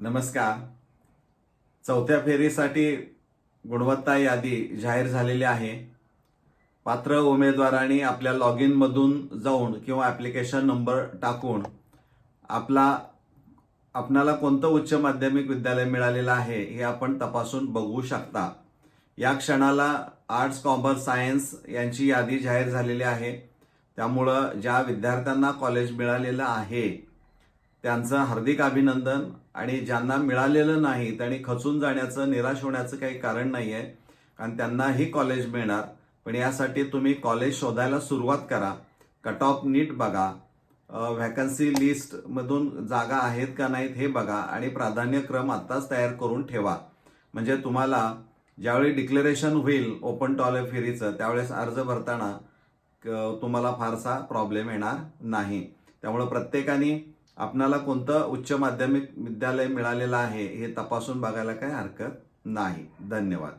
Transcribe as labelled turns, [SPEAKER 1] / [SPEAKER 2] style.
[SPEAKER 1] नमस्कार. चौथ्या फेरीसाठी गुणवत्ता यादी जाहीर झालेली आहे. पात्र उमेदवारांनी आपल्या लॉग इनमधून जाऊन किंवा ॲप्लिकेशन नंबर टाकून आपला आपणाला कोणतं उच्च माध्यमिक विद्यालय मिळालेलं आहे हे आपण तपासून बघू शकता. या क्षणाला आर्ट्स कॉमर्स सायन्स यांची यादी जाहीर झालेली आहे. त्यामुळं ज्या विद्यार्थ्यांना कॉलेज मिळालेलं आहे त्यांचं हार्दिक अभिनंदन आणि ज्यांना मिळालेलं नाही त्यांनी खचून जाण्याचं निराश होण्याचं काही कारण नाही आहे कारण त्यांनाही कॉलेज मिळणार. पण यासाठी तुम्ही कॉलेज शोधायला सुरुवात करा. कट ऑफ नीट बघा. व्हॅकन्सी लिस्टमधून जागा आहेत का नाहीत हे बघा आणि प्राधान्यक्रम आत्ताच तयार करून ठेवा. म्हणजे तुम्हाला ज्यावेळी डिक्लेरेशन होईल ओपन टॉले फेरीचं त्यावेळेस अर्ज भरताना क- तुम्हाला फारसा प्रॉब्लेम येणार नाही. त्यामुळे प्रत्येकाने आपणाला कोणतं उच्च माध्यमिक विद्यालय मिळालेलं आहे हे तपासून बघायला काही हरकत नाही. धन्यवाद.